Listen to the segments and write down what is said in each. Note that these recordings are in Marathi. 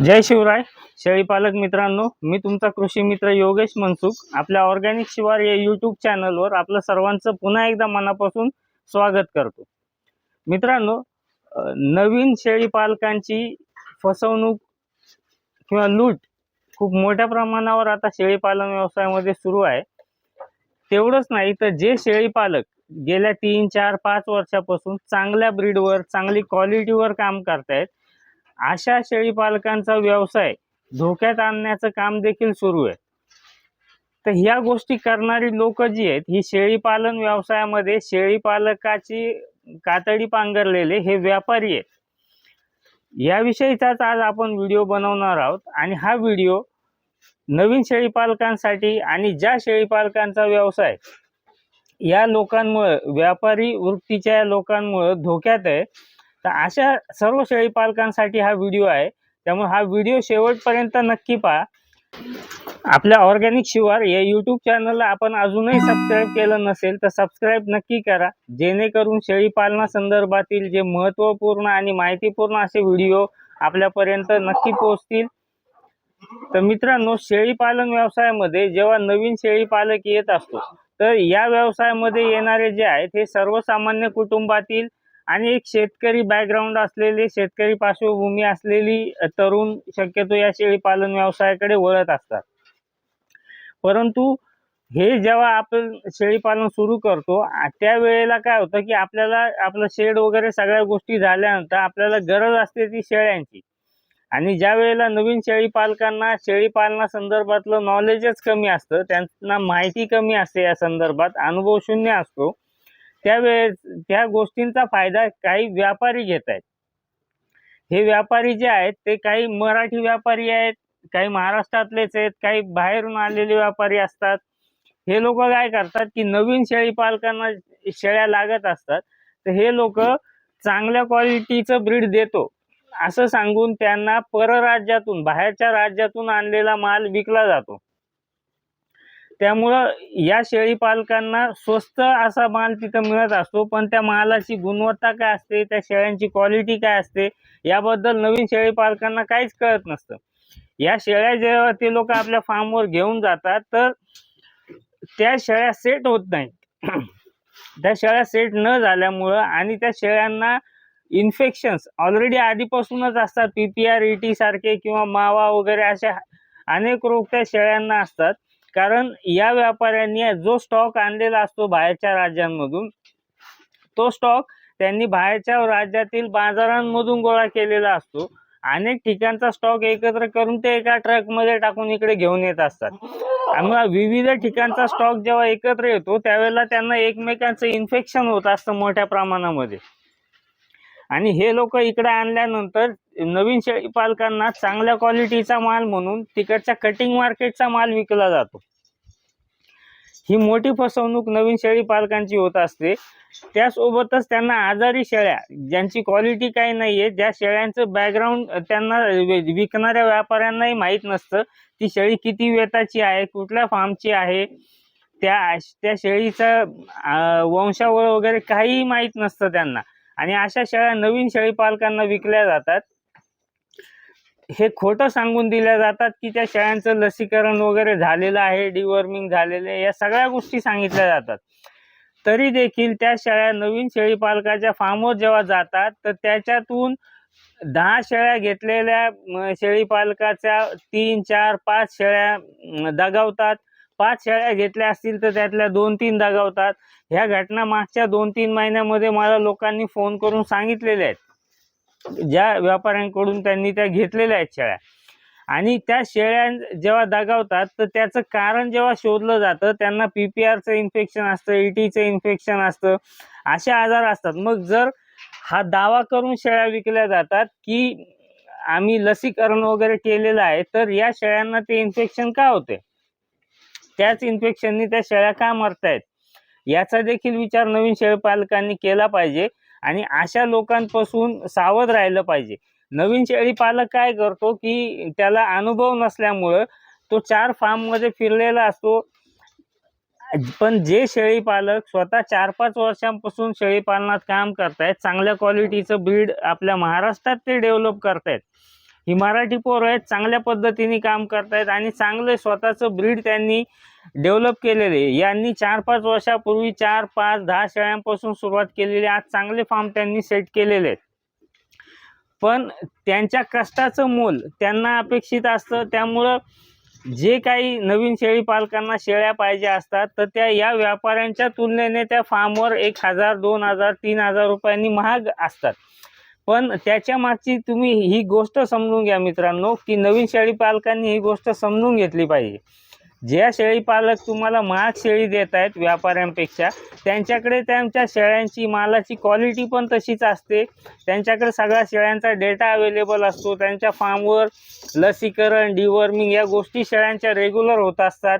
जय शिवराय. शेळीपालक मित्रांनो मी तुमचा कृषी मित्र योगेश मनसुख. आपल्या ऑर्गॅनिक शिवार या यूट्यूब चॅनलवर आपलं सर्वांचं पुन्हा एकदा मनापासून स्वागत करतो. मित्रांनो नवीन शेळीपालकांची फसवणूक किंवा लूट खूप मोठ्या प्रमाणावर आता शेळीपालन व्यवसायामध्ये सुरू आहे. तेवढंच नाही तर जे शेळीपालक गेल्या तीन चार पाच वर्षापासून चांगल्या ब्रीडवर चांगली क्वालिटीवर काम करतायत अशा शेळी पालकांचा व्यवसाय धोक्यात आणण्याचं काम देखील सुरू आहे. तर ह्या गोष्टी करणारी लोक जी आहेत ही शेळीपालन व्यवसायामध्ये शेळीपालकाची कातडी पांघरलेले हे व्यापारी आहेत. याविषयीचाच आज आपण व्हिडिओ बनवणार आहोत आणि हा व्हिडिओ नवीन शेळीपालकांसाठी आणि ज्या शेळीपालकांचा व्यवसाय या लोकांमुळे व्यापारी वृत्तीच्या लोकांमुळे धोक्यात आहे. तर अशा सर्व शेळी पालकांसाठी हा व्हिडिओ आहे. त्यामुळे हा व्हिडिओ शेवटपर्यंत नक्की पहा. आपल्या ऑर्गॅनिक शिवार या यूट्यूब चॅनलला आपण अजूनही सबस्क्राईब केलं नसेल तर सबस्क्राईब नक्की करा. जेणेकरून शेळीपालनासंदर्भातील जे महत्त्वपूर्ण आणि माहितीपूर्ण असे व्हिडिओ आपल्यापर्यंत नक्की पोहोचतील. तर मित्रांनो शेळीपालन व्यवसायामध्ये जेव्हा नवीन शेळीपालक येत असतो तर या व्यवसायामध्ये येणारे जे आहेत हे सर्वसामान्य कुटुंबातील आणि एक शेतकरी बॅकग्राऊंड असलेली शेतकरी पार्श्वभूमी असलेली तरुण शक्यतो या शेळीपालन व्यवसायाकडे वळत असतात. परंतु हे जेव्हा आपण शेळीपालन सुरू करतो त्यावेळेला काय होतं की आपल्याला आपलं शेड वगैरे सगळ्या गोष्टी झाल्यानंतर आपल्याला गरज असते ती शेळ्यांची. आणि ज्या वेळेला नवीन शेळीपालकांना शेळीपालनासंदर्भातलं नॉलेजच कमी असतं त्यांना माहिती कमी असते या संदर्भात अनुभव शून्य असतो. त्यावेळेस त्या गोष्टींचा फायदा काही व्यापारी घेत आहेत. हे व्यापारी जे आहेत ते काही मराठी व्यापारी आहेत काही महाराष्ट्रातलेच आहेत काही बाहेरून आलेले व्यापारी असतात. हे लोक काय करतात की नवीन शेळी पालकांना शेळ्या लागत असतात. तर हे लोक चांगल्या क्वालिटीचं ब्रीड देतो. असं सांगून त्यांना परराज्यातून बाहेरच्या राज्यातून आणलेला माल विकला जातो. त्यामुळं या शेळीपालकांना स्वस्त असा माल तिथं मिळत असतो पण त्या मालाची गुणवत्ता काय असते त्या शेळ्यांची क्वालिटी काय असते याबद्दल नवीन शेळीपालकांना काहीच कळत नसतं. या शेळ्या जेव्हा ते लोक आपल्या फार्मवर घेऊन जातात तर त्या शेळ्या सेट होत नाहीत. त्या शेळ्या सेट न झाल्यामुळं आणि त्या शेळ्यांना इन्फेक्शन्स ऑलरेडी आधीपासूनच असतात P P R E T सारखे किंवा मावा वगैरे अशा अनेक रोग त्या शेळ्यांना असतात. कारण या व्यापाऱ्यांनी जो स्टॉक आणलेला असतो बाहेरच्या राज्यांमधून तो स्टॉक त्यांनी बाहेरच्या राज्यातील बाजारांमधून गोळा केलेला असतो. अनेक ठिकाणचा स्टॉक एकत्र करून ते एका ट्रकमध्ये टाकून इकडे घेऊन येत असतात. आम्हाला विविध ठिकाणचा स्टॉक जेव्हा एकत्र येतो त्यावेळेला त्यांना एकमेकांचं इन्फेक्शन होत असतं मोठ्या प्रमाणामध्ये. आणि हे लोक इकडे आणल्यानंतर नवीन शेळी पालकांना चांगल्या क्वालिटीचा माल म्हणून तिकडच्या कटिंग मार्केटचा माल विकला जातो. ही मोठी फसवणूक नवीन शेळी पालकांची होत असते. त्यासोबतच त्यांना आजारी शेळ्या ज्यांची क्वालिटी काही नाही आहे ज्या शेळ्यांचं बॅकग्राऊंड त्यांना विकणाऱ्या व्यापाऱ्यांनाही माहीत नसतं ती शेळी किती वेताची आहे कुठल्या फार्मची आहे त्या त्या शेळीचं वंशावळ वगैरे काहीही माहीत नसतं त्यांना. आणि अशा शेळ्या नवीन शेळीपालकांना विकल्या जातात. हे खोटं सांगून दिल्या जातात की त्या शेळ्यांचं लसीकरण वगैरे झालेलं आहे डिवॉर्मिंग झालेलं आहे या सगळ्या गोष्टी सांगितल्या जातात. तरी देखील त्या शेळ्या नवीन शेळीपालकाच्या फार्मवर जेव्हा जातात तर त्याच्यातून दहा शेळ्या घेतलेल्या शेळी शेळीपालकाच्या तीन चार पाच शेळ्या दगावतात. पाच शेळ्या घेतल्या असतील तर त्यातल्या दोन तीन दगावतात ह्या घटना मागच्या दोन तीन महिन्यामध्ये मला लोकांनी फोन करून सांगितलेल्या आहेत. ज्या व्यापाऱ्यांकडून त्यांनी त्या घेतलेल्या आहेत शेळ्या आणि त्या शेळ्या जेव्हा दगावतात तर त्याचं कारण जेव्हा शोधलं जातं त्यांना पी पी आरचं इन्फेक्शन असतं ई टीचं इन्फेक्शन असतं असे आजार असतात. मग जर हा दावा करून शेळ्या विकल्या जातात की आम्ही लसीकरण वगैरे केलेलं आहे तर या शेळ्यांना ते इन्फेक्शन का होते? त्याच इन्फेक्शननी त्या शेळ्या का मरतायत? याचा देखील विचार नवीन शेळीपालकांनी केला पाहिजे आणि अशा लोकांपासून सावध राहिलं पाहिजे. नवीन शेळीपालक काय करतो की त्याला अनुभव नसल्यामुळं तो चार फार्ममध्ये फिरलेला असतो. पण जे शेळीपालक स्वतः चार पाच वर्षांपासून शेळीपालनात काम करतायत चांगल्या क्वालिटीचं ब्रीड आपल्या महाराष्ट्रात ते डेव्हलप करतायत. ही मराठी पोरं आहेत चांगल्या पद्धतीने काम करतायत आणि चांगले स्वतःचं ब्रीड त्यांनी डेव्हलप केलेले आहे. यांनी चार पाच वर्षापूर्वी चार पाच दहा शेळ्यांपासून सुरुवात केलेली आहे. आज चांगले फार्म त्यांनी सेट केलेले आहेत पण त्यांच्या कष्टाचं मोल त्यांना अपेक्षित असतं त्यामुळं जे काही नवीन शेळी पालकांना शेळ्या पाहिजे असतात तर त्या या व्यापाऱ्यांच्या तुलनेने त्या फार्मवर एक हजार दोन हजार तीन हजार रुपयांनी महाग असतात पण त्याच्या मागची तुम्ही ही गोष्ट समजून घ्या मित्रांनो की नवीन शेळी पालकांनी ही गोष्ट समजून घेतली पाहिजे. ज्या शेळी पालक तुम्हाला महाग शेळी देत आहेत व्यापाऱ्यांपेक्षा त्यांच्याकडे त्यांच्या शेळ्यांची मालाची क्वालिटी पण तशीच असते. त्यांच्याकडे सगळ्या शेळ्यांचा डेटा अवेलेबल असतो. त्यांच्या फार्मवर लसीकरण डिवॉर्मिंग या गोष्टी शेळ्यांच्या रेग्युलर होत असतात.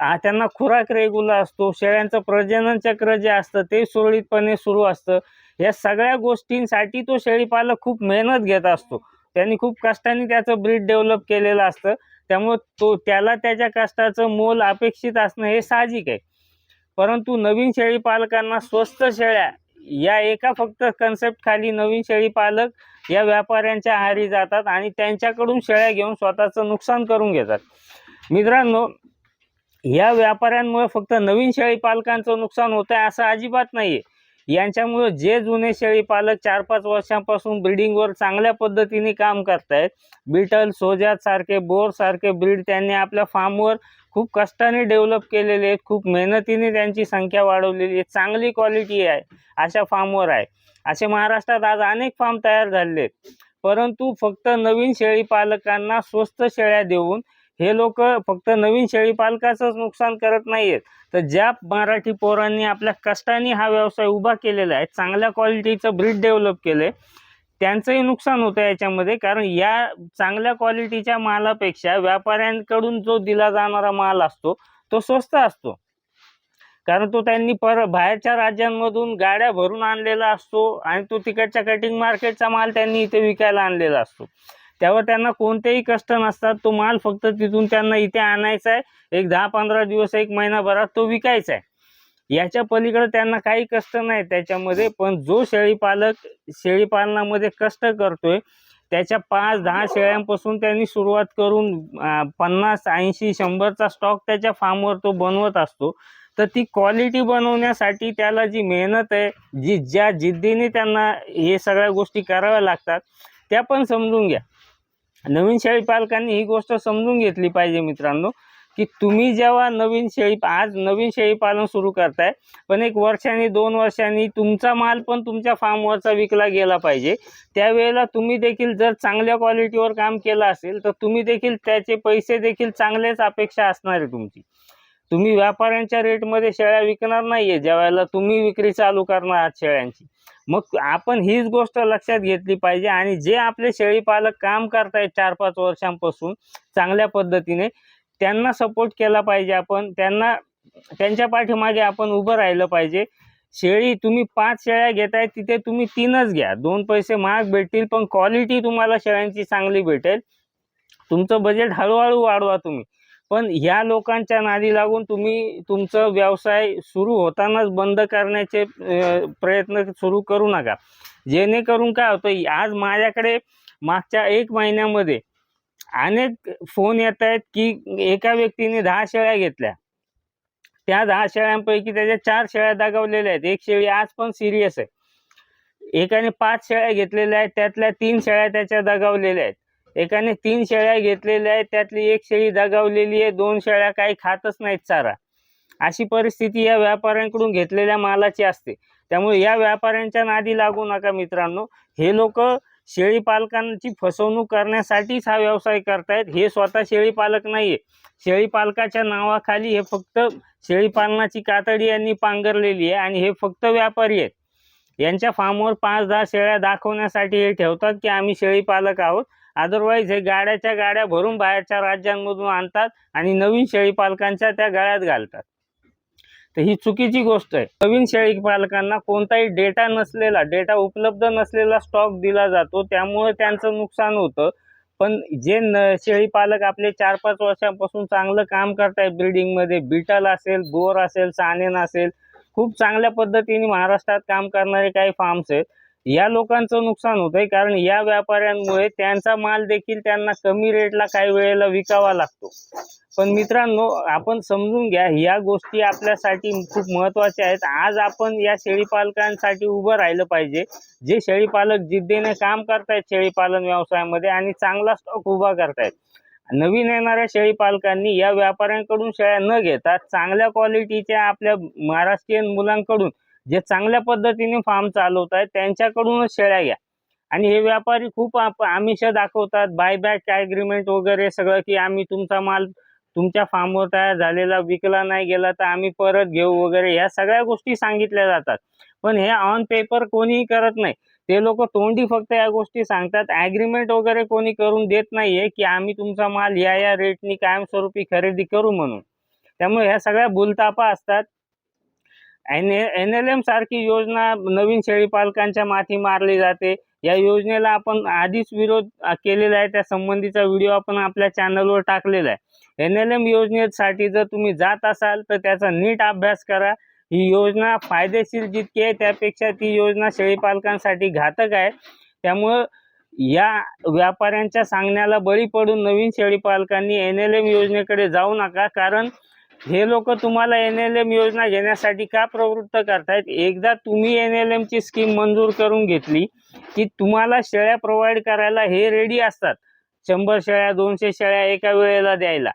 त्यांना खुराक रेग्युलर असतो शेळ्यांचं प्रजनन चक्र जे असतं ते सुरळीतपणे सुरू असतं. या सगळ्या गोष्टींसाठी तो शेळीपालक खूप मेहनत घेत असतो. त्यांनी खूप कष्टाने त्याचं ब्रीड डेव्हलप केलेलं असतं. त्यामुळं तो त्याला त्याच्या कष्टाचं मोल अपेक्षित असणं हे साहजिक आहे. परंतु नवीन शेळीपालकांना स्वस्त शेळ्या या एका फक्त कन्सेप्ट खाली नवीन शेळीपालक या व्यापाऱ्यांच्या आहारी जातात आणि त्यांच्याकडून शेळ्या घेऊन स्वतःचं नुकसान करून घेतात. मित्रांनो या व्यापाऱ्यांमुळे फक्त नवीन शेळी पालकांचं नुकसान होत आहे असं अजिबात नाही आहे यांच्यामुळे जे जुने शेळी पालक चार पाच वर्षांपासून ब्रीडिंगवर चांगल्या पद्धतीने काम करतायत बिटल सोजात सारखे बोर सारखे ब्रीड त्यांनी आपल्या फार्मवर खूप कष्टाने डेव्हलप केलेले आहेत खूप मेहनतीने त्यांची संख्या वाढवलेली आहे चांगली क्वालिटी आहे अशा फार्मवर आहे. असे महाराष्ट्रात आज अनेक फार्म तयार झालेले आहेत. परंतु फक्त नवीन शेळी पालकांना स्वस्त शेळ्या देऊन हे लोक फक्त नवीन शेळी पालकाचंच नुकसान करत नाहीयेत. तर ज्या मराठी पोरांनी आपल्या कष्टाने हा व्यवसाय उभा केलेला आहे चांगल्या क्वालिटीचं ब्रीड डेव्हलप केलं त्यांचंही नुकसान होतं याच्यामध्ये. कारण या चांगल्या क्वालिटीच्या मालापेक्षा व्यापाऱ्यांकडून जो दिला जाणारा माल असतो तो स्वस्त असतो. कारण तो त्यांनी पर बाहेरच्या राज्यांमधून गाड्या भरून आणलेला असतो आणि तो तिकडच्या कटिंग मार्केटचा माल त्यांनी इथे विकायला आणलेला असतो. त्यावर त्यांना कोणतेही कष्ट नसतात. तो माल फक्त तिथून त्यांना इथे आणायचा आहे. एक दहा पंधरा दिवस एक महिनाभरात तो विकायचा आहे. याच्या पलीकडे त्यांना काही कष्ट नाही. त्याच्यामध्ये पण जो शेळीपालक शेळीपालनामध्ये कष्ट करतोय त्याच्या पाच दहा शेळ्यांपासून त्यांनी सुरुवात करून पन्नास ऐंशी शंभरचा स्टॉक त्याच्या फार्मवर तो बनवत असतो. तर ती क्वालिटी बनवण्यासाठी त्याला जी मेहनत आहे जी ज्या जिद्दीने त्यांना हे सगळ्या गोष्टी कराव्या लागतात त्या पण समजून घ्या. नवीन शेळी पालकांनी ही गोष्ट समजून घेतली पाहिजे मित्रांनो की तुम्ही जेव्हा नवीन शेळी आज नवीन शेळी पालन सुरू करताय पण एक वर्षांनी दोन वर्षांनी तुमचा माल पण तुमच्या फार्मवरचा विकला गेला पाहिजे त्यावेळेला तुम्ही देखील जर चांगल्या क्वालिटीवर काम केलं असेल तर तुम्ही देखील त्याचे पैसे देखील चांगलेच अपेक्षा असणार आहे तुमची. तुम्ही व्यापाऱ्यांच्या रेटमध्ये शेळ्या विकणार नाहीये ज्या वेळेला तुम्ही विक्री चालू करणार आहात शेळ्यांची. मग आपण हीच गोष्ट लक्षात घेतली पाहिजे आणि जे आपले शेळी पालक काम करतायत चार पाच वर्षांपासून चांगल्या पद्धतीने त्यांना सपोर्ट केला पाहिजे आपण त्यांना त्यांच्या पाठीमागे आपण उभं राहिलं पाहिजे. शेळी तुम्ही पाच शेळ्या घेताय तिथे तुम्ही तीनच घ्या. दोन पैसे महाग भेटतील पण क्वालिटी तुम्हाला शेळ्यांची चांगली भेटेल. तुमचं बजेट हळूहळू वाढवा तुम्ही. पण ह्या लोकांच्या नादी लागून तुम्ही तुमचं व्यवसाय सुरू होतानाच बंद करण्याचे प्रयत्न सुरू करू नका. जेणेकरून काय होतं आज माझ्याकडे मागच्या एक महिन्यामध्ये अनेक फोन येत आहेत की एका व्यक्तीने दहा शेळ्या घेतल्या. त्या दहा शेळ्यांपैकी त्याच्या चार शेळ्या दगावलेल्या आहेत. एक शेळी आज पण सिरियस आहे. एकाने पाच शेळ्या घेतलेल्या आहेत त्यातल्या तीन शेळ्या त्याच्या दगावलेल्या आहेत. एकाने तीन शेळ्या घेतलेल्या आहेत त्यातली एक शेळी दगावलेली आहे दोन शेळ्या काही खातच नाहीत चारा. अशी परिस्थिती या व्यापाऱ्यांकडून घेतलेल्या मालाची असते. त्यामुळे या व्यापाऱ्यांच्या नादी लागू नका मित्रांनो. हे लोक शेळी पालकांची फसवणूक करण्यासाठीच हा व्यवसाय करतायत. हे स्वतः शेळी पालक नाहीये. शेळी पालकाच्या नावाखाली हे फक्त शेळी पालनाची कातडी यांनी पांघरलेली आहे आणि हे फक्त व्यापारी आहेत. यांच्या फार्मवर पाच दहा शेळ्या दाखवण्यासाठी हे ठेवतात की आम्ही शेळी पालक आहोत. अदरवाईज हे गाड्याच्या गाड्या भरून बाहेरच्या राज्यांमधून आणतात आणि नवीन शेळी पालकांच्या त्या गळ्यात घालतात. तर ही चुकीची गोष्ट आहे. नवीन शेळी पालकांना कोणताही डेटा नसलेला डेटा उपलब्ध नसलेला स्टॉक दिला जातो. त्यामुळे त्यांचं नुकसान होतं. पण जे न शेळी पालक आपले चार पाच वर्षांपासून चांगलं काम करतायत ब्रिडिंगमध्ये बिटल असेल बोर असेल सानेन असेल खूप चांगल्या पद्धतीने महाराष्ट्रात काम करणारे काही फार्म्स आहेत. या लोकांचं नुकसान होतंय कारण या व्यापाऱ्यांमुळे त्यांचा माल देखील त्यांना कमी रेटला काही वेळेला विकावा लागतो. पण मित्रांनो आपण समजून घ्या या गोष्टी आपल्यासाठी खूप महत्त्वाच्या आहेत. आज आपण या शेळीपालकांसाठी उभं राहिलं पाहिजे. जे शेळीपालक जिद्दीने काम करतायत शेळीपालन व्यवसायामध्ये आणि चांगला स्टॉक उभा करतायत. नवीन येणाऱ्या शेळी पालकांनी या व्यापाऱ्यांकडून शेळ्या न घेता चांगल्या क्वालिटीच्या आपल्या महाराष्ट्रीयन मुलांकडून जे चांगल्या पद्धतीने फार्म चालवत आहेत त्यांच्याकडूनच शेळ्या घ्या. आणि हे व्यापारी खूप आमिष दाखवतात बायबॅक ॲग्रीमेंट वगैरे सगळं की आम्ही तुमचा माल तुमच्या फार्मवर तयार झालेला विकला नाही गेला तर आम्ही परत घेऊ वगैरे ह्या सगळ्या गोष्टी सांगितल्या जातात. पण हे ऑन पेपर कोणीही करत नाही. ते लोक तोंडी फक्त या गोष्टी सांगतात. ॲग्रीमेंट वगैरे कोणी करून देत नाहीये की आम्ही तुमचा माल या या रेटनी कायमस्वरूपी खरेदी करू म्हणून. त्यामुळे ह्या सगळ्या बुलतापा असतात. एन एन एल एम सारखी योजना नवीन शेळीपालकांच्या माथी मारली जाते. या योजनेला आपण आधीच विरोध केलेला आहे. त्या संबंधीचा व्हिडिओ आपण आपल्या चॅनलवर टाकलेला आहे. एन एल एम योजनेसाठी जर तुम्ही जात असाल तर त्याचा नीट अभ्यास करा. ही योजना फायदेशीर जितकी आहे त्यापेक्षा ती योजना शेळीपालकांसाठी घातक आहे. त्यामुळं या व्यापाऱ्यांच्या सांगण्याला बळी पडून नवीन शेळीपालकांनी एन एल एम योजनेकडे जाऊ नका कारण हे लोक तुम्हाला एन एल एम योजना घेण्यासाठी का प्रवृत्त करतायत? एकदा तुम्ही एन एल एमची स्कीम मंजूर करून घेतली की तुम्हाला शेळ्या प्रोव्हाइड करायला हे रेडी असतात. शंभर शेळ्या दोनशे शेळ्या एका वेळेला द्यायला.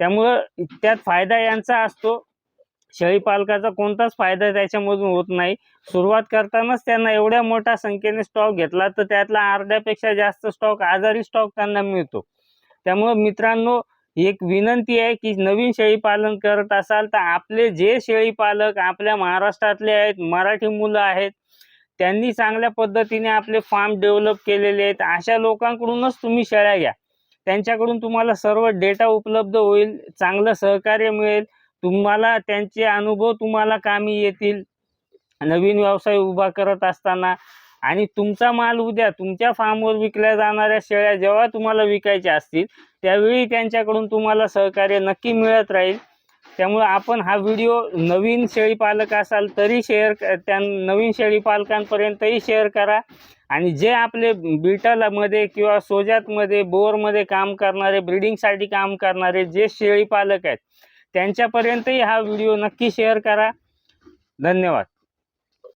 त्यामुळं त्यात फायदा यांचा असतो. शेळीपालकाचा कोणताच फायदा त्याच्यामधून होत नाही. सुरुवात करतानाच त्यांना एवढ्या मोठ्या संख्येने स्टॉक घेतला तर त्यातला अर्ध्यापेक्षा जास्त स्टॉक आजारी स्टॉक त्यांना मिळतो. त्यामुळं मित्रांनो एक विनंती आहे की नवीन शेळीपालन करत असाल तर आपले जे शेळीपालक आपल्या महाराष्ट्रातले आहेत मराठी मुलं आहेत त्यांनी चांगल्या पद्धतीने आपले फार्म डेव्हलप केलेले आहेत. अशा लोकांकडूनच तुम्ही शेळ्या घ्या. त्यांच्याकडून तुम्हाला सर्व डेटा उपलब्ध होईल चांगलं सहकार्य मिळेल. तुम्हाला त्यांचे अनुभव तुम्हाला कामी येतील. नवीन व्यवसाय उभा करत असताना आणि तुमचा माल उद्या तुमच्या फार्मवर विकल्या जाणाऱ्या शेळ्या जेव्हा तुम्हाला विकायच्या असतील त्यावेळी त्यांच्याकडून तुम्हाला सहकार्य नक्की मिळत राहील. त्यामुळे आपण हा व्हिडिओ नवीन शेळीपालक असाल तरी शेअर त्या नवीन शेळीपालकांपर्यंतही शेअर करा. आणि जे आपले बिटलमध्ये किंवा सोजातमध्ये बोअरमध्ये काम करणारे ब्रिडिंगसाठी काम करणारे जे शेळीपालक आहेत त्यांच्यापर्यंतही हा व्हिडिओ नक्की शेअर करा. धन्यवाद.